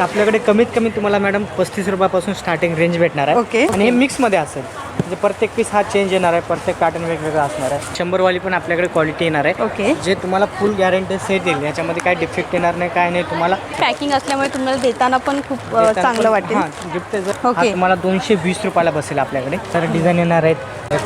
आपल्याकडे कमीत कमी तुम्हाला मॅडम पस्तीस रुपयापासून स्टार्टिंग रेंज भेटणार आहे ओके. आणि हे मिक्समध्ये असेल म्हणजे प्रत्येक पीस हा चेंज येणार आहे प्रत्येक पॅटर्न वेगवेगळा असणार आहे. शंभरवाली पण आपल्याकडे क्वालिटी येणार आहे. ओके जे तुम्हाला फुल गॅरंटी सेट येईल याच्यामध्ये काय डिफेक्ट येणार नाही काय नाही तुम्हाला पॅकिंग असल्यामुळे तुम्हाला देताना पण खूप अ, चांगलं वाटेल. गिफ्ट जर. हा ओके. तुम्हाला दोनशे वीस रुपयाला बसेल आपल्याकडे. तर डिझाईन येणार आहेत.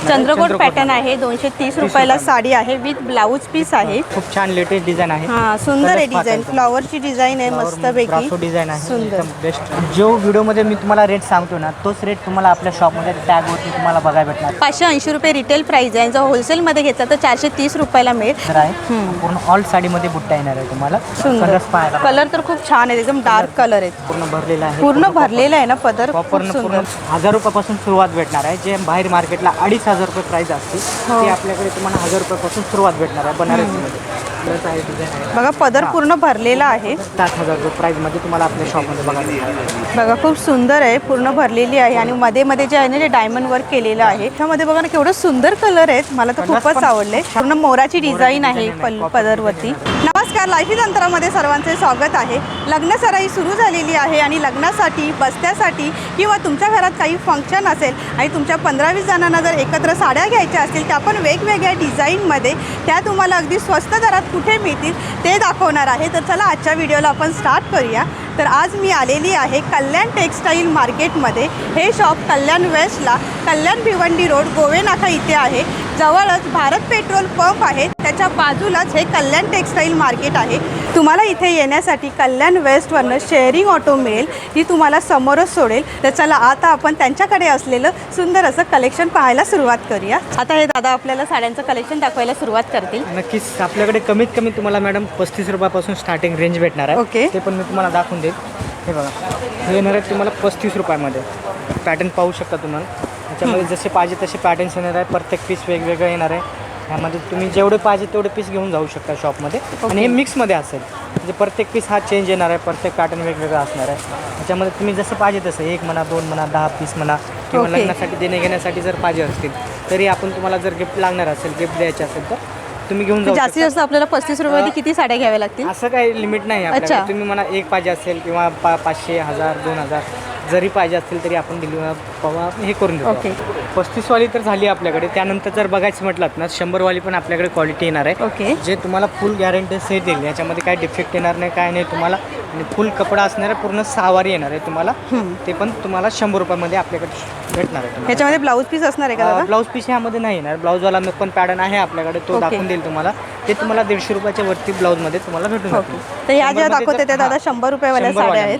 चंद्रकोट पॅटर्न आहे दोनशे तीस रुपयाला साडी आहे विथ ब्लाऊज पीस आहे. खूप छान लेटेस्ट डिझाईन आहे. हा सुंदर आहे डिझाईन फ्लॉवरची डिझाईन आहे मस्तपैकी. डिझाईन आहे. सुंदर. बेस्ट जो व्हिडिओमध्ये मी तुम्हाला रेट सांगतो ना तोच रेट तुम्हाला आपल्या शॉपमध्ये टॅगवरती तुम्हाला बघायला भेटणार. पाचशे ऐंशी रुपये रिटेल प्राइस आहे. जर होलसेलमध्ये घेतला तर चारशे तीस रुपयाला मिळेल तर आहे. पूर्ण ऑल साडीमध्ये बुट्टा येणार आहे तुम्हाला. सुंदर. कलर्स पाहायला कलर तर खूप छान आहे एकदम डार्क कलर आहेत. पूर्ण भरलेला आहे. पूर्ण भरलेला आहे ना पदर. खूप पूर्ण सुंदर. हजार रुपयापासून सुरुवात भेटणार आहे. जे बाहेर मार्केटला अडीच हजार रुपये प्राइस असते हो. ते आपल्याकडे तुम्हाला हजार रुपयापासून सुरुवात भेटणार आहे बनारसीमध्ये Plus आहे डिझाईन आहे. बघा पदर पूर्ण भरलेला आहे. सात हजार रुपये प्राईजमध्ये तुम्हाला आपल्या शॉपमध्ये बघायला मिळेल. बघा खूप सुंदर आहे. पूर्ण भरलेली आहे. आणि मध्ये मध्ये जे आहे ना ते डायमंड वर्क केलेलं आहे. त्यामध्ये बघा ना केवढं सुंदर कलर आहेत. मला तर खूपच आवडले. पूर्ण मोराची डिझाईन आहे पल पदरवरती. नमस्कार लाईफी तंत्रामध्ये सर्वांचे स्वागत आहे. लग्न सराई सुरू झालेली आहे आणि लग्नासाठी बस्त्यासाठी किंवा तुमच्या घरात काही फंक्शन असेल आणि तुमच्या पंधरा वीस जणांना जर एकत्र साड्या घ्यायच्या असतील त्या पण वेगवेगळ्या डिझाईनमध्ये त्या तुम्हाला अगदी स्वस्त दरात कुठे मिळतील ते दाखवणार आहे. तर चला आजच्या व्हिडिओला आपण स्टार्ट करूया. तर आज मी आलेली आहे कल्याण टेक्स्टाईल मार्केटमध्ये. हे शॉप कल्याण वेस्टला कल्याण भिवंडी रोड गोवेनाका इथे आहे. जवळच भारत पेट्रोल पंप आहे. त्याच्या बाजूलाच हे कल्याण टेक्स्टाईल मार्केट आहे. तुम्हाला इथे येण्यासाठी कल्याण वेस्टवरनं शेअरिंग ऑटो मिळेल. ती तुम्हाला समोरच सोडेल. तर चला आता आपण त्यांच्याकडे असलेलं सुंदर असं कलेक्शन पाहायला सुरुवात करूया. आता हे दादा आपल्याला साड्यांचं कलेक्शन दाखवायला सुरुवात करतील. नक्कीच. आपल्याकडे कमीत कमी तुम्हाला मॅडम पस्तीस रुपयापासून स्टार्टिंग रेंज भेटणार आहे. ओके. ते पण मी तुम्हाला दाखवून देईल. हे बघा. हे येणार आहे तुम्हाला पस्तीस रुपयामध्ये. पॅटर्न पाहू शकता तुम्हाला. त्याच्यामध्ये जसे पाहिजे तसे पॅटर्न्स येणार आहे. प्रत्येक पीस वेगवेगळं येणार आहे. ह्यामध्ये तुम्ही जेवढे पाहिजे तेवढे पीस घेऊन जाऊ शकता शॉपमध्ये आणि हे मिक्समध्ये असेल. म्हणजे प्रत्येक पीस हा चेंज येणार आहे. प्रत्येक पॅटर्न वेगवेगळा असणार आहे. त्याच्यामध्ये तुम्ही जसं पाहिजे तसं एक म्हणा दोन म्हणा दहा पीस म्हणा किंवा. लग्नासाठी देणे घेण्यासाठी जर पाहिजे असतील तरी आपण तुम्हाला जर गिफ्ट लागणार असेल गिफ्ट द्यायचे असेल तर तुम्ही घेऊन जाऊ जास्तीत. जास्त आपल्याला पस्तीस रुपयामध्ये किती साड्या घ्याव्या लागतील? असं काही लिमिट नाही तुम्ही मला एक पाहिजे असेल किंवा पा पाचशे हजार दोन हजार जरी पाहिजे असतील तरी आपण डिलिव्हर हे करून देतो ओके. पस्तीसवाली तर झाली आपल्याकडे. त्यानंतर जर बघायचं म्हटलं ना शंभरवाली पण आपल्याकडे क्वालिटी येणार आहे. ओके जे तुम्हाला फुल गॅरंटी सेट येईल याच्यामध्ये काय डिफेक्ट येणार नाही काय नाही तुम्हाला फुल कपडा असणार आहे पूर्ण सहावारी येणार आहे तुम्हाला. ते पण तुम्हाला शंभर रुपयामध्ये आपल्याकडे भेटणार आहे तुम्हाला. ह्याच्यामध्ये ब्लाऊज पीस असणार आहे का ब्लाऊज पीस ह्यामध्ये नाही येणार. ब्लाऊजवाला पण पॅटर्न आहे आपल्याकडे तो. दाखवून देईल तुम्हाला. ते तुम्हाला दीडशे रुपयाच्या वरती ब्लाऊजमध्ये तुम्हाला भेटून तर ह्या ज्या दाखवते त्या दादा शंभर रुपयावाल्या साड्या. आहेत.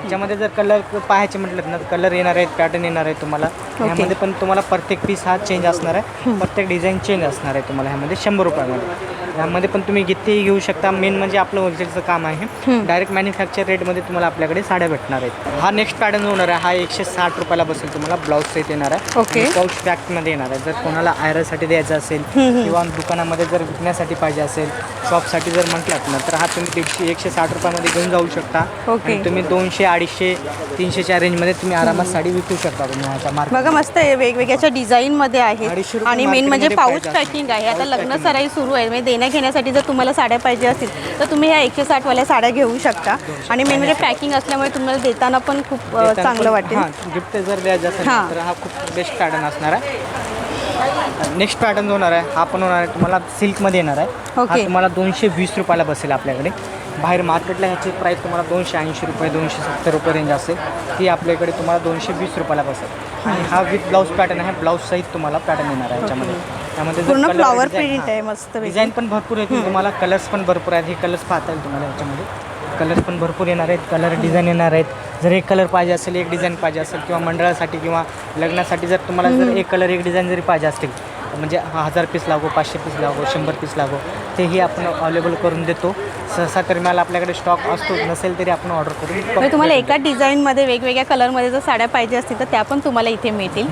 त्याच्यामध्ये जर कलर पाहायचे म्हटलं ना कलर येणार आहेत पॅटर्न येणार आहे तुम्हाला. ह्यामध्ये पण तुम्हाला प्रत्येक पीस हा चेंज असणार आहे. प्रत्येक डिझाईन चेंज असणार आहे तुम्हाला ह्यामध्ये शंभर रुपयामध्ये. ह्यामध्ये पण तुम्ही कितीही घेऊ शकता. मेन म्हणजे आपलं होलसेलचं काम आहे. डायरेक्ट मॅन्युफॅक्चर रेटमध्ये तुम्हाला आपल्याकडे साड्या भेटणार आहेत. हा नेक्स्ट पॅटर्न होणार आहे. हा एकशे साठ रुपयाला बसेल तुम्हाला. ब्लाऊज सेट येणार आहे. ओके. पाऊच पॅकमध्ये येणार आहे. जर कोणाला आयरासाठी द्यायचं असेल किंवा दुकानामध्ये जर विकण्यासाठी पाहिजे असेल शॉपसाठी जर म्हटलात ना तर हा तुम्ही दीडशे एकशे साठ रुपयामध्ये घेऊन जाऊ शकता. ओके. तुम्ही दोनशे अडीचशे तीनशेच्या रेंजमध्ये तुम्ही आरामात साडी विकू शकता तुम्ही ह्याच्या मार्केट बघा मस्त आहे. वेगवेगळ्या डिझाईन मध्ये आहेत. अडीचशे रुपये आणि मेन म्हणजे पाऊच पॅकिंग आहे. आता लग्न. सराई सुरू आहे. म्हणजे देण्या घेण्यासाठी जर तुम्हाला साड्या पाहिजे असतील तर तुम्ही ह्या एकशे साठ वाल्या साड्या घेऊ शकता. आणि मेन म्हणजे पॅकिंग असल्यामुळे तुम्हाला देताना पण खूप चांगलं वाटेल. गिफ्ट जर द्यायचं असेल. तर हा खूप बेस्ट पॅटर्न असणार आहे. नेक्स्ट पॅटर्न होणार आहे हा पण होणार आहे तुम्हाला सिल्कमध्ये येणार आहे. ओके. तुम्हाला दोनशे वीस रुपयाला बसेल आपल्याकडे. बाहेर मार्केटला ह्याची प्राईस तुम्हाला दोनशे ऐंशी रुपये दोनशे सत्तर रुपये रेंज असेल. ती आपल्याकडे तुम्हाला दोनशे वीस रुपयाला बसेल. आणि हा विथ ब्लाऊज पॅटर्न आहे ब्लाऊज सहित तुम्हाला पॅटर्न येणार आहे याच्यामध्ये त्यामध्ये जर पूर्ण फ्लॉवर design- प्रिंट हां. आहे मस्त डिझाईन पण भरपूर येतील तुम्हाला कलर्स पण भरपूर आहेत. हे कलर्स पाहता येईल तुम्हाला याच्यामध्ये. कलर्स पण भरपूर येणार आहेत. कलर डिझाईन येणार आहेत. जर एक कलर पाहिजे असेल एक डिझाईन पाहिजे असेल किंवा मंडळासाठी किंवा लग्नासाठी जर तुम्हाला जर एक कलर एक डिझाईन जरी पाहिजे असतील म्हणजे हा हजार पीस लागो पाचशे पीस लागो शंभर पीस लागो तेही आपण अवेलेबल करून देतो. सहसा तरी मला आपल्याकडे स्टॉक असतो नसेल तरी आपण ऑर्डर करून म्हणजे तुम्हाला एका डिझाईनमध्ये वेगवेगळ्या कलरमध्ये जर साड्या पाहिजे असतील तर त्या पण तुम्हाला इथे मिळतील.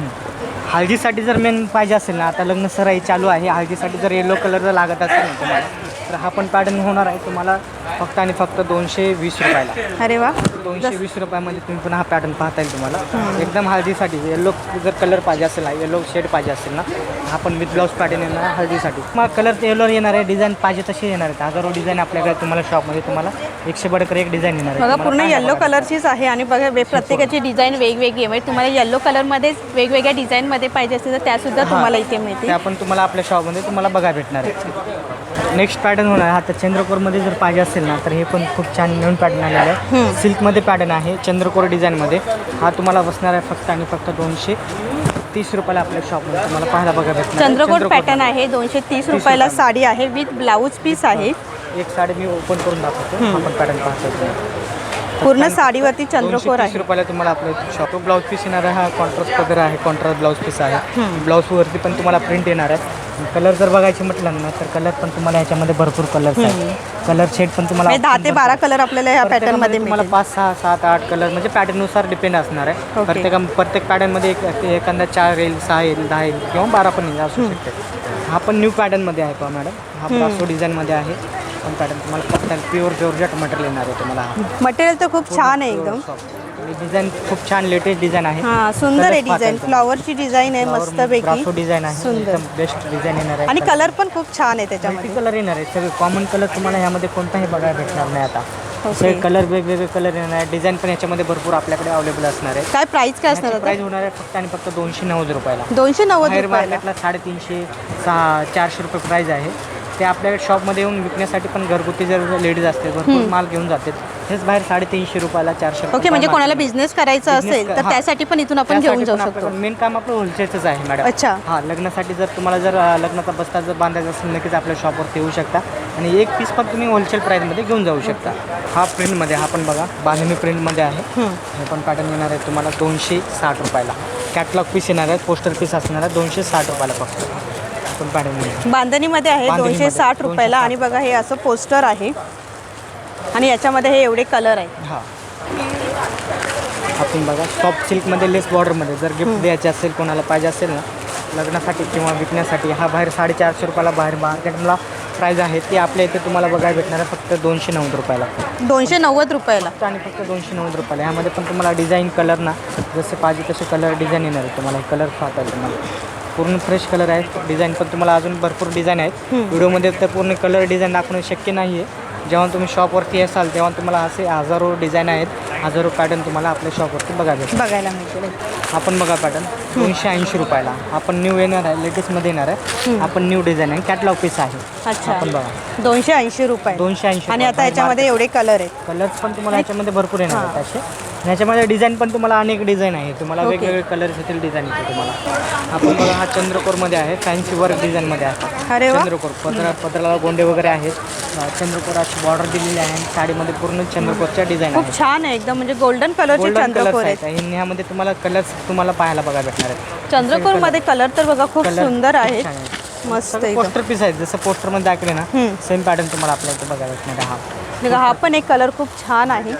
हळदीसाठी जर मेन पाहिजे असेल ना आता लग्न सराई चालू आहे हळदीसाठी जर येलो कलर जर लागत असेल ना तुम्हाला तर हा पण पॅटर्न होणार आहे तुम्हाला फक्त आणि फक्त दोनशे वीस रुपयाला. अरे वा. दोनशे वीस रुपयामध्ये तुम्ही पण हा पॅटर्न पाहता येईल तुम्हाला. एकदम हळदीसाठी येलो जर कलर पाहिजे असेल ना येलो शेड पाहिजे असेल ना हा पण विथ ब्लाऊज पॅटर्न येणार हळदीसाठी. मग कलर येलो येणार आहे डिझाईन पाहिजे तसे येणार आहेत हजारो डिझाईन आपल्याकडे तुम्हाला शॉपमध्ये तुम्हाला एकशे बडकर एक डिझाईन येणार आहे. बघा पूर्ण येल्लो बघा. कलरचीच आहे आणि बघा प्रत्येकाची डिझाईन वेगवेगळी आहे. म्हणजे तुम्हाला येल्लो कलरमध्येच वेगवेगळ्या डिझाईनमध्ये पाहिजे असेल तर त्यासुद्धा. तुम्हाला इथे ते मिळतील आपण तुम्हाला आपल्या शॉपमध्ये तुम्हाला बघा भेटणार आहे. नेक्स्ट पॅटर्न होणार आहे. आता चंद्रकोरमध्ये जर पाहिजे असेल ना तर हे पण खूप छान नवीन पॅटर्न आलेलं आहे. सिल्कमध्ये पॅटर्न आहे चंद्रकोर डिझाईनमध्ये हा तुम्हाला बसणार आहे फक्त आणि फक्त दोनशे तीस रुपयाला आपल्या शॉपमध्ये तुम्हाला पाहायला बघा भेटणार. चंद्रकोट चंद्रकोर पॅटर्न आहे दोनशे तीस रुपयाला. साडी आहे विथ ब्लाऊज पीस आहे. एक साडी मी ओपन करून दाखवतो. आपण पॅटर्न पाहतो. पूर्ण साडीवरती चंद्रकोर आहे. रुपयाला तुम्हाला आपलं शॉप ब्लाऊज पीस येणार आहे हा कॉन्ट्रास्ट वगैरे आहे कॉन्ट्रास्ट ब्लाऊज पीस आहे. ब्लाऊजवरती पण तुम्हाला प्रिंट येणार आहे. कलर जर बघायचे म्हटलं ना तर कलर पण तुम्हाला ह्याच्यामध्ये भरपूर आहेत. कलर शेड पण तुम्हाला म्हणजे दहा ते बारा कलर आपल्याला ह्या पॅटर्न प्रत्येकामध्ये मध्ये तुम्हाला पाच सहा सात आठ कलर म्हणजे पॅटर्ननुसार डिपेंड असणार आहे. प्रत्येक प्रत्येक पॅटर्नमध्ये एक एखादा चार येईल सहा येईल दहा येईल किंवा बारा पण येईल असू शकते. हा पण न्यू पॅटर्नमध्ये आहे पहा मॅडम हा ब्रासो डिझाईनमध्ये आहे. पण पॅटर्न तुम्हाला फक्त प्युअर जॉर्जेट मटेरियल येणार आहे तुम्हाला हा. मटेरियल तर खूप छान आहे एकदम. डिझाईन खूप छान लेटेस्ट डिझाईन आहे. हा सुंदर आहे डिझाईन फ्लॉवरची डिझाईन आहे मस्त पैकी ब्रासो डिझाईन आहे. सुंदर. एकदम बेस्ट डिझाईन येणार आहे. आणि कलर पण खूप छान आहे त्याच्यामध्ये. कलर येणार आहे. सगळे कॉमन कलर तुम्हाला ह्यामध्ये कोणताही बघायला भेटणार नाही आता. सगळे कलर वेगवेगळे कलर येणार आहे. डिझाईन पण याच्यामध्ये भरपूर आपल्याकडे अवेलेबल असणार आहे. काय प्राइस काय असणार आता? प्राइस होणार आहे फक्त आणि फक्त दोनशे नव्वद रुपयाला. दोनशे नव्वद बाहेर रुपयाला? मार्केटला साडेतीनशे सहा चारशे रुपये प्राईज आहे. ते आपल्याकडे शॉपमध्ये येऊन विकण्यासाठी पण घरगुती जर लेडीज असते भरपूर माल घेऊन जाते हेच बाहेर साडेतीनशे रुपयाला चारशे ओके म्हणजे कोणाला बिझनेस करायचा असेल तर. त्यासाठी पण इथून आपण घेऊन जाऊ शकतो. मेन काम आपलं होलसेलचंच आहे मॅडम अच्छा. हा लग्नासाठी जर तुम्हाला जर लग्नाचा बस्ता जर बांधायचा असेल नक्कीच आपल्या शॉपवरती येऊ शकता. आणि एक पीस पण तुम्ही होलसेल प्राईसमध्ये घेऊन जाऊ शकता. हा प्रिंटमध्ये हा पण बघा बांधणी प्रिंटमध्ये आहे. हे पण पॅटर्न येणार आहे तुम्हाला दोनशे साठ रुपयाला. कॅटलॉग पीस येणार आहे पोस्टर पीस असणार आहे दोनशे साठ रुपयाला फक्त. पण पॅटर्न बांधणीमध्ये आहे दोनशे साठ रुपयाला आणि बघा हे असं पोस्टर आहे. आणि याच्यामध्ये हे एवढे कलर आहे. हां. आपण बघा सॉफ्ट सिल्कमध्ये लेस बॉर्डरमध्ये जर गिफ्ट द्यायचे असेल कोणाला पाहिजे असेल ना लग्नासाठी किंवा विकण्यासाठी हा बाहेर साडेचारशे रुपयाला बाहेर मार्केटला प्राईज आहे. ती आपल्या इथे तुम्हाला बघायला भेटणार आहे फक्त दोनशे नव्वद रुपयाला. दोनशे नव्वद रुपयाला. आणि फक्त दोनशे नव्वद रुपयाला. यामध्ये पण तुम्हाला डिझाईन कलर ना जसे पाहिजे तसे कलर डिझाईन येणार आहे तुम्हाला. कलर पाहता तुम्हाला. पूर्ण फ्रेश कलर आहेत डिझाईन पण तुम्हाला अजून भरपूर डिझाईन आहेत. व्हिडिओमध्ये तर पूर्ण कलर डिझाईन दाखवणं शक्य नाही आहे जेव्हा तुम्ही शॉपवरती असाल तेव्हा तुम्हाला असे हजारो डिझाईन आहेत. हजारो पॅटर्न तुम्हाला आपल्या शॉपवरती बघायला. बघायला मिळतील. आपण बघा पॅटर्न दोनशे ऐंशी रुपयाला. आपण न्यू येणार आहे लेटेस्टमध्ये येणार आहे. आपण न्यू डिझाईन आहे. कॅटलॉग पीस आहे. अच्छा. आपण बघा. दोनशे ऐंशी रुपये. दोनशे ऐंशी आणि आता याच्यामध्ये एवढे कलर आहेत. कलर्स पण तुम्हाला याच्यामध्ये भरपूर येणार आहेत असे. आणि याच्यामध्ये डिझाईन पण तुम्हाला अनेक डिझाईन आहे तुम्हाला Okay. वेगवेगळे कलर्स येतील डिझाईन येतील तुम्हाला. आपण बघा हा चंद्रकोरमध्ये आहे. फॅन्सी वर्क डिझाईनमध्ये आहे. अरे वा. चंद्रकोर. पदरा पदराला गोंडे वगैरे आहेत. अं, चंद्रकोराची बॉर्डर दिलेली आहे. आणि साडीमध्ये पूर्ण चंद्रकोरच्या डिझाईन खूप आहे छान आहे. एकदम म्हणजे गोल्डन कलरचे गोल्डन चंद्रकोर कलर्स आहेत. आहेत. आणि ह्यामध्ये तुम्हाला कलर्स तुम्हाला पाहायला बघा भेटणार आहेत. चंद्रकोरमध्ये कलर तर बघा खूप Colour सुंदर खूप आहेत. छान आहेत. मस्त एकदम. पोस्टर पीस आहेत. जसं पोस्टरमध्ये दाखवले ना हम्म. सेम पॅटर्न तुम्हाला आपल्या इथे बघायला भेटणार आहे. हा. बघा, हा पण एक कलर खूप छान आहे.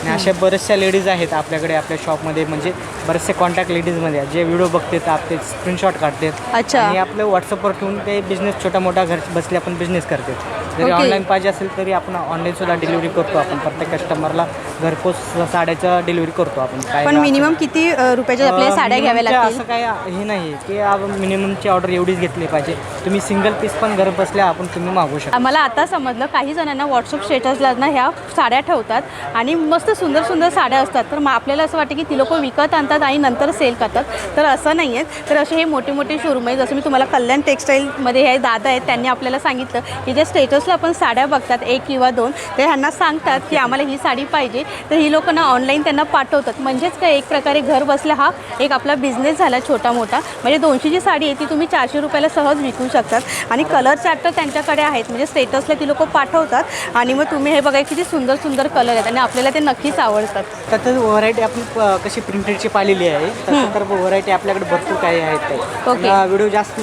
आणि अशा बऱ्याचशा लेडीज आहेत आपल्याकडे आपल्या शॉपमध्ये म्हणजे बरेचसे कॉन्टॅक्ट लेडीजमध्ये जे व्हिडिओ बघतात आपले स्क्रीनशॉट काढतात. अच्छा. आणि आपलं व्हॉट्सअपवर ठेवून ते बिझनेस छोटा मोठा घर बसले आपण बिझनेस करते जरी. ऑनलाईन पाहिजे असेल तरी आपण ऑनलाईन सुद्धा डिलिव्हरी करतो आपण. प्रत्येक कस्टमरला घरपोच साड्याचं डिलिव्हरी करतो आपण. काय पण मिनिमम किती रुपयाच्या आपल्याला साड्या घ्याव्या लागतील? असं काय हे नाही. की मिनिममची ऑर्डर एवढीच घेतली पाहिजे. तुम्ही सिंगल पीस पण घर बसल्या आपण तुम्ही मागू शकता. आम्हाला आता समजलं काही जणांना व्हॉट्सअप स्टेटसला ना ह्या साड्या ठेवतात आणि मस्त सुंदर सुंदर साड्या असतात. तर मग आपल्याला असं वाटतं की ती लोक विकत आणतात आणि नंतर सेल करतात. तर असं नाही आहे तर असे हे मोठे मोठे शोरूम आहे जसं मी तुम्हाला कल्याण टेक्स्टाईलमध्ये हे दादा आहेत त्यांनी आपल्याला सांगितलं की ज्या स्टेटसला आपण साड्या बघतात एक किंवा दोन ते ह्यांना सांगतात की आम्हाला ही साडी पाहिजे. तर ही लोक ना ऑनलाईन त्यांना पाठवतात. म्हणजेच काय? एक प्रकारे घर बसल्या हा एक आपला बिझनेस झाला छोटा मोठा. म्हणजे दोनशेची साडी आहे ती तुम्ही चारशे रुपयाला सहज विकू शकतात. आणि कलर चार्ट तर त्यांच्याकडे आहेत. म्हणजे स्टेटसला ती लोक पाठवतात. आणि मग तुम्ही हे बघा किती सुंदर सुंदर कलर आहेत. आणि आपल्याला ते नक्की नक्कीच आवडतात. त्यात व्हरायटी आपण कशी प्रिंटेडची पाहिलेली आहे तसं तर व्हरायटी आपल्याकडे भरपूर काही आहेत. काही व्हिडिओ जास्त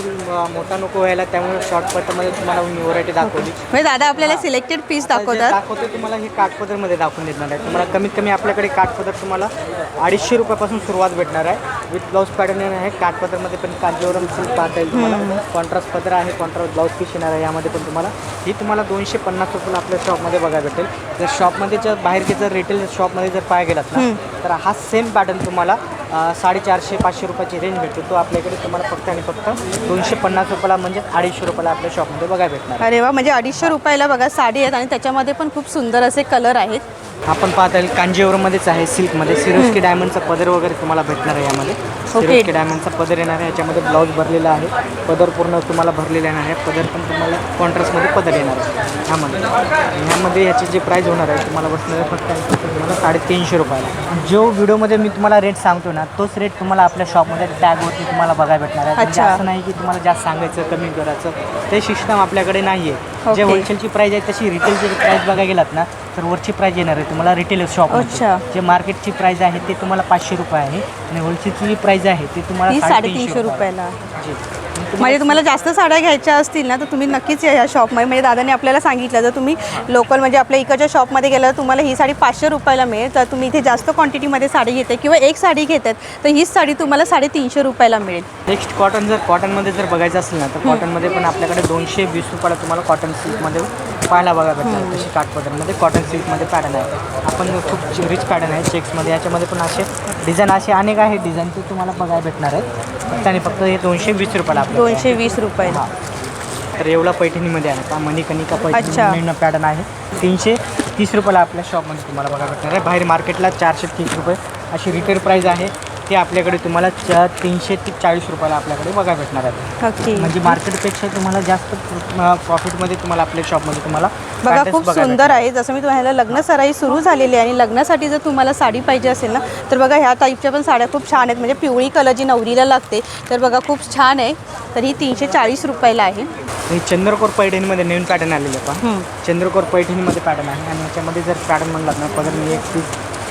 मोठा नको व्हायला त्यामुळे शॉर्टकटमध्ये तुम्हाला मी व्हरायटी दाखवली. म्हणजे दादा आपल्याला सिलेक्टेड पीस दाखवतात. दाखवतो तुम्हाला हे काठपदरमध्ये दाखवून देणार आहे. तुम्हाला कमीत कमी आपल्याकडे काठपदर तुम्हाला अडीचशे रुपयापासून सुरुवात भेटणार आहे. विथ ब्लाऊज पॅटर्न आहे काठपदरमध्ये पण कांजीवरम सिल्क पाहता येईल तुम्हाला. कॉन्ट्रास्ट पदर आहे कॉन्ट्रास्ट ब्लाऊज पीस येणार आहे यामध्ये पण तुम्हाला. ही तुम्हाला दोनशे पन्नास रुपयाला आपल्या शॉपमध्ये बघायला भेटेल. जर शॉपमध्ये जर बाहेरचे जर रिटेल शॉपमध्ये जर पाय गेलात ना तर हा सेम पॅटर्न तुम्हाला साडेचारशे पाचशे रुपयाची रेंज भेटतो. तो आपल्याकडे तुम्हाला फक्त आणि फक्त दोनशे पन्नास रुपयाला म्हणजे अडीचशे रुपयाला आपल्या शॉपमध्ये बघायला भेटणार. अरे वा म्हणजे अडीचशे रुपयाला बघा साडी आहेत आणि त्याच्यामध्ये पण खूप सुंदर असे कलर आहेत. आपण पाहता येईल कांजीवरमध्येच आहे सिल्कमध्ये. सिरोस्की डायमंडचा पदर वगैरे तुम्हाला भेटणार आहे यामध्ये. सिरोस्की डायमंडचा पदर येणार आहे. याच्यामध्ये ब्लाऊज भरलेला आहे. पदर पूर्ण तुम्हाला भरलेला येणार आहे. पदर पण तुम्हाला कॉन्ट्रास्टमध्ये पदर येणार आहे. ह्यामध्ये ह्यामध्ये याची जे प्राईस होणार आहे तुम्हाला बसणार आहे फक्त तुम्हाला साडेतीनशे रुपयाला. जो व्हिडिओमध्ये मी तुम्हाला रेट सांगतो ना तोच रेट तुम्हाला आपल्या शॉपमध्ये टॅगवरती तुम्हाला बघायला भेटणार आहे. म्हणजे. असं नाही की तुम्हाला जास्त सांगायचं कमी करायचं. ते सिस्टम आपल्याकडे नाही आहे जे. होलसेलची प्राईस आहे तशी रिटेलची प्राईस बघायला गेलात ना तर वरची प्राईस येणार आहे. तुम्हाला रिटेल शॉप अच्छा. जे मार्केटची प्राईस आहे ते तुम्हाला पाचशे रुपये आहे. आणि होलसेलची जी प्राईस आहे ती तुम्हाला साडेतीनशे साडेतीनशे रुपये रुपयाला. आहे. जी. म्हणजे तुम्हाला जास्त साड्या घ्यायच्या असतील ना तर तुम्ही नक्कीच या ह्या शॉपमध्ये म्हणजे दादाने आपल्याला सांगितलं जर तुम्ही लोकल म्हणजे आपल्या इकडच्या शॉपमध्ये गेलं तर तुम्हाला ही साडी पाचशे रुपयाला मिळेल. तर तुम्ही इथे जास्त क्वांटिटीमध्ये साडी घेते किंवा एक साडी घेतात तर हीच साडी तुम्हाला साडेतीनशे रुपयाला मिळेल. नेक्स्ट कॉटन जर कॉटनमध्ये जर बघायचं असेल ना तर कॉटनमध्ये पण आपल्याकडे दोनशे वीस रुपयाला तुम्हाला कॉटन सिल्कमध्ये पाहायला बघा भेटणार तशी काठपदरमध्ये कॉटन सिल्कमध्ये पॅटर्न आहे. आपण खूप रिच पॅटर्न आहे. चेक्समध्ये याच्यामध्ये पण असे डिझाईन असे अनेक आहे. डिझाईन ते तुम्हाला बघायला भेटणार आहे फक्त आणि फक्त हे दोनशे वीस रुपयाला आहे. दोनशे वीस रुपयाला हा. तर एवढा पैठणीमध्ये आहे का मणिकणिका अच्छा. पैठणी पॅटर्न आहे तीनशे तीस रुपयाला आपल्या शॉपमध्ये तुम्हाला बघा भेटणार आहे बाहेर मार्केटला चारशे तीस रुपये अशी रिटेल प्राईस आहे ते आपल्याकडे तुम्हाला च तीनशे ते चाळीस रुपयाला आपल्याकडे बघा भेटणार आहे ओके. म्हणजे मार्केटपेक्षा तुम्हाला जास्त प्रॉफिटमध्ये तुम्हाला आपल्या शॉपमध्ये तुम्हाला बघा खूप सुंदर आहे. जसं मी तुम्हाला लग्न सराई सुरू झालेली आहे आणि लग्नासाठी जर तुम्हाला साडी पाहिजे असेल ना तर बघा ह्या टाईपच्या पण साड्या खूप छान आहेत. म्हणजे पिवळी कलर जी नवरीला लागते तर बघा खूप छान आहे. तर ही तीनशे चाळीस रुपयाला आहे. हे चंद्रकोर पैठणीमध्ये नवीन पॅटर्न आलेले. पहा. चंद्रकोर पैठणीमध्ये पॅटर्न आहे. आणि याच्यामध्ये जर पॅटर्न म्हणलात ना पदर मी एक पीस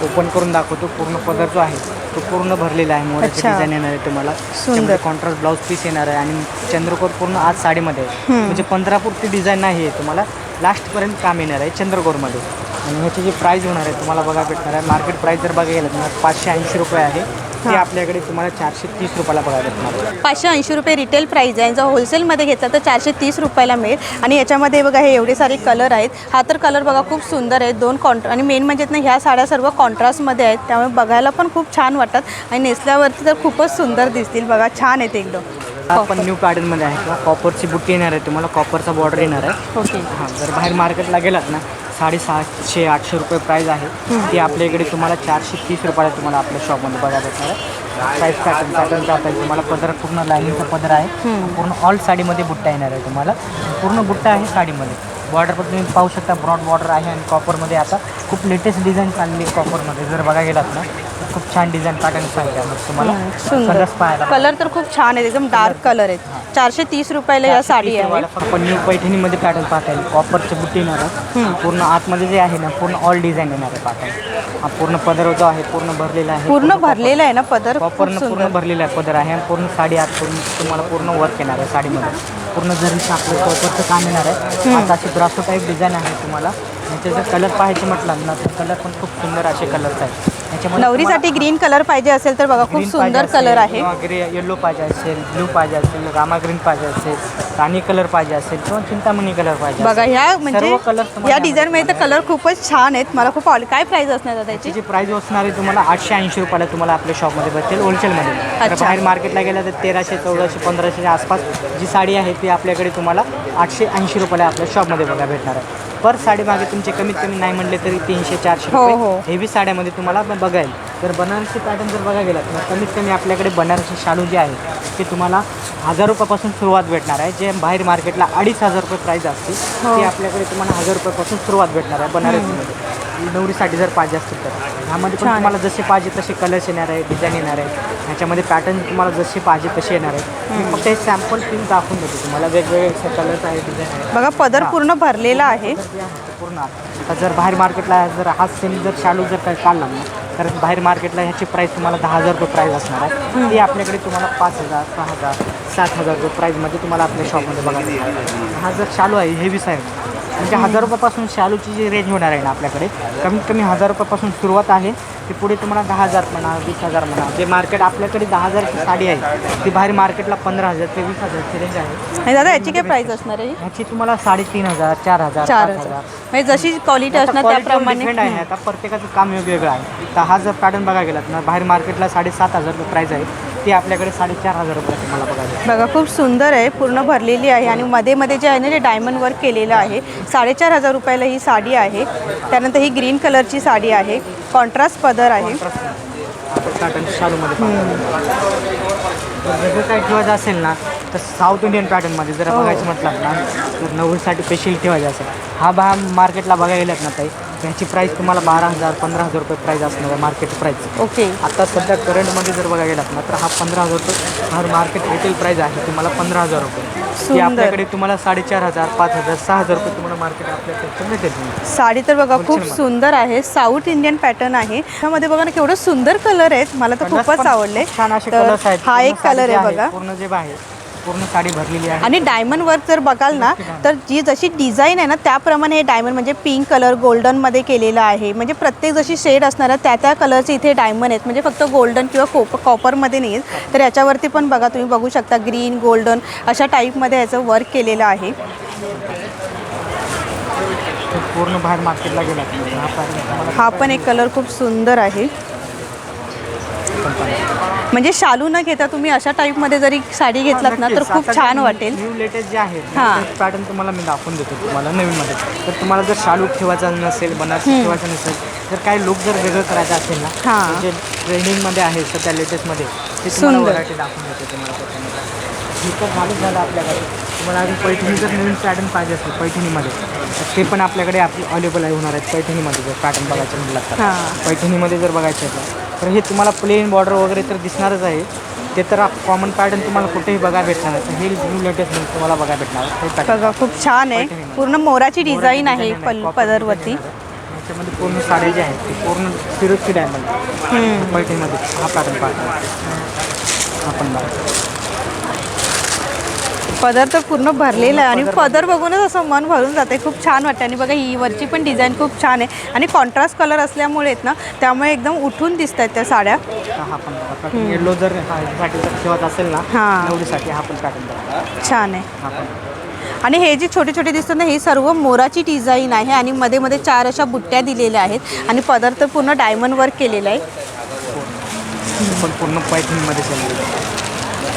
ओपन करून दाखवतो. पूर्ण पदर जो आहे तो पूर्ण भरलेला आहे. मोराची अच्छा. डिझाईन येणार आहे तुम्हाला. सुंदर. कॉन्ट्रास्ट ब्लाऊज पीस येणार आहे आणि चंद्रकोर पूर्ण आज साडीमध्ये आहे. म्हणजे पंधरा पुरती डिझाईन नाही आहे तुम्हाला. लास्टपर्यंत काम येणार आहे चंद्रकोरमध्ये. आणि ह्याची जी प्राईस होणार आहे तुम्हाला बघा भेटणार आहे. मार्केट प्राईस जर बघायला गेलं तर पाचशे ऐंशी रुपये आहे. ते आपल्याकडे तुम्हाला चारशे तीस रुपयाला बघायला भेटणार. पाचशे ऐंशी रुपये रिटेल प्राईज आहे. जर होलसेलमध्ये घेतला तर चारशे तीस रुपयाला मिळेल. आणि याच्यामध्ये बघा हे एवढे सारे कलर आहेत. हा तर कलर बघा खूप सुंदर आहे. दोन कॉन्ट्रा आणि मेन म्हणजे ना ह्या साड्या सर्व कॉन्ट्रास्टमध्ये आहेत. त्यामुळे बघायला पण खूप छान वाटतात. आणि नेसल्यावरती तर खूपच सुंदर दिसतील. बघा छान आहेत एकदम. आपण न्यू पॅटर्नमध्ये आहे. किंवा कॉपरची बुट्टी येणार आहे. तुम्हाला कॉपरचा बॉर्डर येणार आहे. ओके हां जर बाहेर मार्केटला गेलात ना साडेसातशे आठशे रुपये प्राईज आहे. ती आपल्या इकडे तुम्हाला चारशे तीस रुपयाला तुम्हाला आपल्या शॉपमध्ये बघायला भेटणार आहे. प्राईस पॅटर्न पॅटर्न जात आहे तुम्हाला पदर पूर्ण लाईनिंगचा पदर आहे. पूर्ण ऑल साडीमध्ये बुट्टा येणार आहे तुम्हाला. पूर्ण बुट्टा आहे साडीमध्ये. बॉर्डर पण तुम्ही पाहू शकता ब्रॉड बॉर्डर आहे आणि कॉपरमध्ये आता खूप लेटेस्ट डिझाईन चालली आहे कॉपरमध्ये जर बघा गेलात ना खूप छान डिझाईन पॅटर्न पाहिजे त्यामध्ये तुम्हाला सुंदर. पाहायला कलर तर खूप छान आहेत एकदम डार्क कलर आहेत. चारशे तीस रुपयाला या साडी आहे. आपण न्यू पैठणीमध्ये पॅटर्न पाहता येईल. कॉपरचे बुट्टी येणार पूर्ण आतमध्ये जे आहे ना पूर्ण ऑल डिझाईन येणार आहे पॅटर्न हा पूर्ण पदर जो आहे पूर्ण भरलेला आहे. पूर्ण भरलेला आहे ना पदर? पूर्ण सुंदर. भरलेला आहे पदर आहे आणि पूर्ण साडी आत पूर्ण तुम्हाला पूर्ण वर्क येणार आहे साडीमध्ये. पूर्ण जरीचं आपलं कॉपरचं काम येणार आहे. आता अशी ब्रासो टाईप डिझाईन आहे तुम्हाला. याचे जर कलर पाहायचे म्हटलं ना तर कलर पण खूप सुंदर असे कलर्स आहेत. नवरीसाठी ग्रीन कलर पाहिजे असेल तर बघा खूप सुंदर कलर आहे. ग्रे येलो पाहिजे असेल ब्लू पाहिजे असेल रामा ग्रीन पाहिजे असेल राणी कलर पाहिजे असेल किंवा चिंतामणी कलर पाहिजे बघा. ह्या म्हणजे सर्व या डिझाईन मध्ये तर कलर खूपच छान आहेत. मला खूप आवडले काय प्राइस असणार त्याची? याची जी प्राईस असणार आहे तुम्हाला आठशे ऐंशी रुपयाला तुम्हाला आपल्या शॉपमध्ये भेटेल होलसेलमध्ये तर अच्छा. बाहेर मार्केटला गेलं तर तेराशे चौदाशे पंधराशेच्या आसपास जी साडी आहे ती आपल्याकडे तुम्हाला आठशे ऐंशी रुपयाला आपल्या शॉपमध्ये बघा भेटणार आहे. पर साडी मागे तुमचे कमीत कमी नाही म्हणले तरी तीनशे चारशे हो, रुपये हो. हेवी साड्यामध्ये तुम्हाला ब- बघायला तर बनारसी पॅटर्न जर बघा गेला तर कमीत कमी आपल्याकडे बनारसी शालू जे आहे ते तुम्हाला हजार रुपयापासून सुरुवात भेटणार आहे. जे बाहेर मार्केटला अडीच हजार रुपये प्राईस असते हो. ते आपल्याकडे तुम्हाला हजार रुपयापासून सुरुवात भेटणार आहे बनारसीमध्ये. नवरीसाठी जर पाहिजे असतील तर. ह्यामध्ये पण छान. तुम्हाला जसे पाहिजे तसे कलर्स येणार आहे डिझाईन येणार आहे. ह्याच्यामध्ये पॅटर्न तुम्हाला जसे पाहिजे तसे येणार आहे. मी फक्त हे सॅम्पल पिन दाखवून देतो तुम्हाला. वेगवेगळे कलर्स आहे डिझाईन आहे बघा पदर पूर्ण भरलेला आहे. तर ते आहे ते पूर्ण. आहे. आता जर बाहेर मार्केटला जर हा सेम जर चालू जर काही काढला ना कारण बाहेर मार्केटला ह्याची प्राईस तुम्हाला दहा हजार रुपये प्राईज असणार आहे. ती आपल्याकडे तुम्हाला पाच हजार सहा हजार सात हजार रुपये प्राईजमध्ये तुम्हाला आपल्या शॉपमध्ये बघायला हा जर शालू आहे हेवी साईज म्हणजे हजार रुपयापासून शालूची जी रेंज होणार आहे ना आपल्याकडे कमीत कमी हजार रुपयापासून सुरुवात आहे. ती पुढे तुम्हाला दहा हजार म्हणा वीस हजार म्हणा. जे मार्केट आपल्याकडे दहा हजारची साडी आहे ती बाहेर मार्केटला पंधरा हजार ते वीस हजारची रेंज आहे. आणि दादा याची काय प्राईस असणार आहे? ह्याची तुम्हाला साडेतीन हजार चार हजार चार पाच हजार. म्हणजे जशी क्वालिटी आता असणार quality वर त्याप्रमाणे. depend आहे आता प्रत्येकाचं काम वेगवेगळं आहे. तर हा जर पॅटर्न बघा गेलात ना बाहेर मार्केटला साडेसात हजार प्राईस आहे. ती आपल्याकडे साडेचार हजार रुपये तुम्हाला बघायला बघा खूप सुंदर आहे पूर्ण भरलेली आहे आणि मध्ये मध्ये जे आहे ना ते डायमंड वर्क केलेलं आहे साडेचार हजार रुपयाला ही साडी आहे. त्यानंतर ही ग्रीन कलरची साडी आहे. कॉन्ट्रास्ट पदर आहे. आपण पॅटर्न शालूमध्ये जर वेगळं काय ठेवायचं असेल ना तर साऊथ इंडियन पॅटर्नमध्ये जर हो. बघायचं म्हटलं ना तर नव्वदसाठी स्पेशल ठेवायचं असेल. हा बा मार्केटला बघायला गेलात ना ताई. ह्याची प्राईस तुम्हाला बारा हजार पंधरा हजार रुपये प्राईस असणार आहे मार्केट प्राईस ओके आता सध्या करंटमध्ये जर बघायला गेलात ना तर हा पंधरा हजार रुपये हा मार्केट रिटेल प्राईस आहे तुम्हाला पंधरा हजार रुपये. आपल्याकडे तुम्हाला साडेचार हजार पाच हजार सहा हजार रुपये तुम्हाला मार्केट आपल्याकडे मिळते साडी तर बघा खूप सुंदर आहे. साऊथ इंडियन पॅटर्न आहे. त्यामध्ये बघा ना केवढं सुंदर कलर आहेत. मला तर खूपच आवडले. हा एक कलर आहे बघा. पूर्ण जे आहे पूर्ण साडी भरलेली आहे. आणि डायमंड वर्क जर बघाल ना तर जी जशी डिझाईन आहे ना त्याप्रमाणे हे डायमंड म्हणजे पिंक कलर गोल्डनमध्ये केलेलं आहे. म्हणजे प्रत्येक जशी शेड असणार आहे त्या त्या कलरचे इथे डायमंड आहेत. म्हणजे फक्त गोल्डन किंवा कोप कॉपरमध्ये नाही आहेत तर याच्यावरती पण बघा तुम्ही बघू शकता ग्रीन गोल्डन अशा टाईपमध्ये याचं वर्क केलेलं आहे. पूर्ण बाहेर मार्केटला गेला. हा पण एक कलर खूप सुंदर आहे. म्हणजे शालू न घेता तुम्ही अशा टाईपमध्ये जरी साडी घेतलात ना तर नक्कीच. खूप आता छान जे वाटेल न्यू लेटेस्ट जे आहे हां. पॅटर्न तुम्हाला मी दाखवून देतो तुम्हाला नवीनमध्ये तर तुम्हाला जर शालू ठेवायचा नसेल बनारसी ठेवायचा नसेल जर काही लुक जर वेगळं करायचं असेल ना हां. तर जे ट्रेंडिंगमध्ये आहे सध्या लेटेस्टमध्ये ते तुम्हाला सुंदर. व्हरायटी दाखवून देतो तुम्हाला त्याच्यामध्ये ही तर झालं झालं आपल्याकडे तुम्हाला अजून पैठणी जर नवीन पॅटर्न पाहिजे असेल पैठणीमध्ये तर ते पण आपल्याकडे आपले अवेलेबल आहे होणार आहेत पैठणीमध्ये जर पॅटर्न बघायचं म्हटलं तर. हां. पैठणीमध्ये जर बघायचं आहे तर. हे तुम्हाला प्लेन बॉर्डर वगैरे तर दिसणारच आहे. ते तर कॉमन पॅटर्न तुम्हाला कुठेही बघायला भेटणार तर हे न्यू लेटेस्ट तुम्हाला बघायला भेटणार. हे बघा खूप छान आहे. पूर्ण मोराची डिझाईन आहे पल पदरवरती. याच्यामध्ये पूर्ण साड्या ज्या आहेत ते पूर्ण फिरोजची डायमंड पैठणीमध्ये हा पॅटर्न पाहतो. आपण बघा. पदर तर पूर्ण भरलेला आहे. आणि पदर बघूनच असं मन भरून जाते खूप छान वाटते आणि बघा ही वरची पण डिझाईन खूप छान आहे. आणि कॉन्ट्रास्ट कलर असल्यामुळे आहेत ना त्यामुळे एकदम उठून दिसत आहेत त्या साड्या. हा पण बघा येलो जर साठी जर ठेवत असेल ना हां. नवरीसाठी हा पण पॅटर्न बघा. छान आहे. हा पण. आणि हे जे छोटे छोटे दिसतात ना हे सर्व मोराची डिझाईन आहे. आणि मध्ये मध्ये चार अशा बुट्ट्या दिलेल्या आहेत. आणि पदर तर पूर्ण डायमंड वर्क केलेलं आहे. ते पण पूर्ण पैठणीमध्ये चाललेलं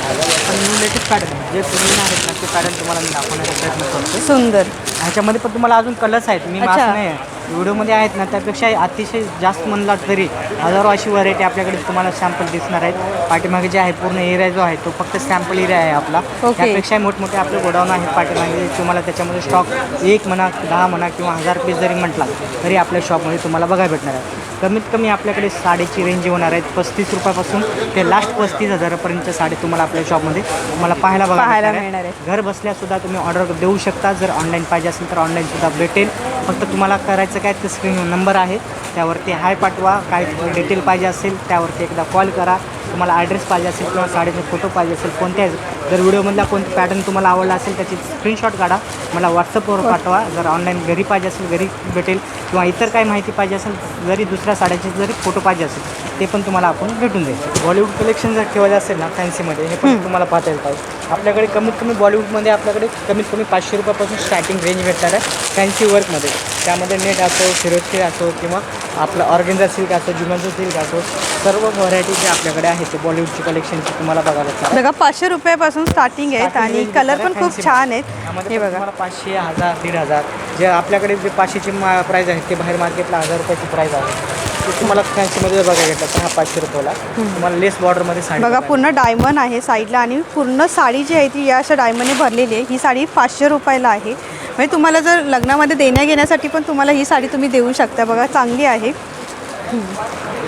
पण न्यू लेटेस्ट पॅटर्न जे नवीन आहेत ना ते पॅटर्न तुम्हाला मी दाखवण्याचा प्रयत्न करतो सुंदर. ह्याच्यामध्ये पण तुम्हाला अजून कलर्स आहेत. मी मास अच्छा. नाही आहे. व्हिडिओमध्ये आहेत ना त्यापेक्षा अतिशय जास्त म्हणला तरी हजारो अशी व्हरायटी आपल्याकडे तुम्हाला सॅम्पल दिसणार आहेत. पाठीमागे जे आहे पूर्ण एरिया जो आहे तो फक्त सॅम्पल एरिया आहे आपला. त्यापेक्षा मोठमोठे आपले गोडाऊन आहेत पाठीमागे. तुम्हाला त्याच्यामध्ये स्टॉक एक म्हणा दहा म्हणा किंवा हजार पीस जरी म्हटला तरी आपल्या शॉपमध्ये तुम्हाला बघायला भेटणार आहे कमीत कमी आपल्याकडे साडीची रेंज होणार आहेत पस्तीस रुपयापासून ते लास्ट पस्तीस हजारापर्यंत साडी तुम्हाला आपल्या शॉपमध्ये तुम्हाला पाहायला बघायला मिळणार आहे. घर बसल्या सुद्धा तुम्ही ऑर्डर देऊ शकता. जर ऑनलाईन पाहिजे असेल तर ऑनलाईन सुद्धा भेटेल. फक्त तुम्हाला करायचं काय तर स्क्रीन नंबर आहे. त्यावरती हाय पाठवा. काय डिटेल पाहिजे असेल त्यावरती एकदा कॉल करा. तुम्हाला ॲड्रेस पाहिजे असेल किंवा साडीचे फोटो पाहिजे असेल कोणत्या जर व्हिडिओमधला कोणतं पॅटर्न तुम्हाला आवडला असेल त्याची स्क्रीनशॉट काढा. मला व्हॉट्सअपवर पाठवा. जर ऑनलाईन घरी पाहिजे असेल घरी भेटेल किंवा इतर काही माहिती पाहिजे असेल जरी दुसऱ्या साड्याचे जरी फोटो पाहिजे असेल ते पण तुम्हाला आपण भेटून जाईल बॉलिवूड कलेक्शन जर ठेवायचं असेल ना फॅन्सीमध्ये हे पण तुम्हाला पाहता येईल पाहिजे आपल्याकडे कमीत कमी बॉलिवूडमध्ये आपल्याकडे कमीत कमी पाचशे रुपयापासून स्टार्टिंग रेंज भेटणार आहे फॅन्सी वर्कमध्ये त्यामध्ये नेट असो फिरोजची असो किंवा आपलं ऑर्गेन्झा सिल्क असो जुमनचं सिल्क असो सर्व व्हरायटी जे आपल्याकडे आहेत ते बॉलिवूडची कलेक्शनची तुम्हाला बघायला आहे. बघा पाचशे रुपयापासून स्टार्टिंग आहेत आणि कलर पण आहे खूप छान. आहेत. हे बघा. तुम्हाला पाचशे हजार दीड हजार जे आपल्याकडे जे पाचशेची मा प्राईज आहे ते बाहेर मार्केटला हजार रुपयाची प्राईज आहे. तुम्हाला फॅन्सीमध्ये जर बघायला घेतलं तर हा पाचशे रुपयाला. तुम्हाला लेस बॉर्डरमध्ये साडी बघा पूर्ण डायमंड आहे साईडला आणि पूर्ण साडी जी आहे ती या अशा डायमंडने भरलेली आहे. ही साडी पाचशे रुपयाला आहे. म्हणजे तुम्हाला जर लग्नामध्ये देण्या घेण्यासाठी पण तुम्हाला ही साडी तुम्ही देऊ शकता. बघा चांगली आहे.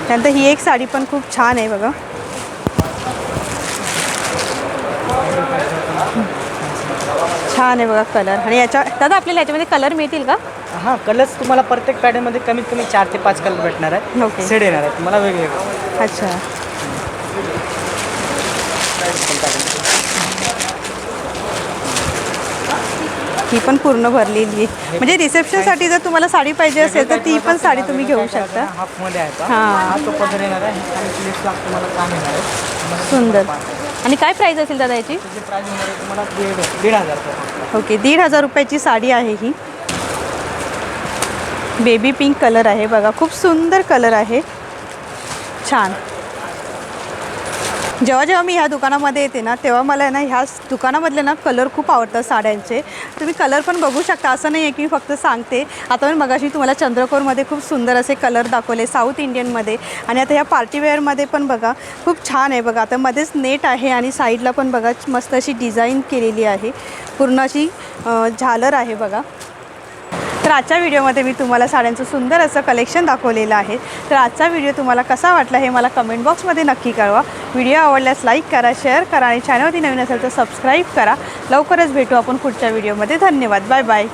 त्यानंतर ही एक साडी पण खूप छान आहे बघा. छान आहे बघा कलर आणि याच्या दादा आपल्याला याच्यामध्ये कलर मिळतील का? हां कलर्स तुम्हाला प्रत्येक पॅटर्नमध्ये कमीत कमी चार ते पाच कलर भेटणार आहे ओके. सेड येणार आहे तुम्हाला वेगवेगळे अच्छा. ही पण पूर्ण भरलेली आहे. म्हणजे रिसेप्शनसाठी जर तुम्हाला साडी पाहिजे असेल तर ती पण साडी तुम्ही घेऊ शकता. हाफमध्ये आहे हां. हा तो पदर येणार आहे. आणि स्लीव्स लाख तुम्हाला काम येणार आहे. मला सुंदर. आणि काय प्राईस असेल दादा याची? त्याची प्राईस येणार आहे तुम्हाला दीड दीड हजार रुपये. ओके दीड हजार रुपयाची साडी आहे ही. बेबी पिंक कलर आहे बघा. खूप सुंदर कलर आहे. छान. जेव्हा जेव्हा मी ह्या दुकानामध्ये येते ना तेव्हा मला आहे ना ह्या दुकानामधले ना कलर खूप आवडतात साड्यांचे. तुम्ही कलर पण बघू शकता. असं नाही आहे की मी फक्त सांगते. आता मी मगाशी तुम्हाला चंद्रकोरमध्ये खूप सुंदर असे कलर दाखवले साऊथ इंडियनमध्ये आणि आता ह्या पार्टीवेअरमध्ये पण बघा खूप छान आहे बघा. आता मध्येच नेट आहे आणि साईडला पण बघा मस्त अशी डिझाईन केलेली आहे. पूर्ण अशी झालर आहे बघा. तर आजच्या व्हिडिओमध्ये मी तुम्हाला साड्यांचं सुंदर असं कलेक्शन दाखवलेलं आहे. तर आजचा व्हिडिओ तुम्हाला कसा वाटला हे मला कमेंट बॉक्समध्ये नक्की कळवा. व्हिडिओ आवडल्यास लाईक करा शेअर करा आणि चॅनलवरती नवीन असेल तर सबस्क्राईब करा. लवकरच भेटू आपण पुढच्या व्हिडिओमध्ये. धन्यवाद. Bye bye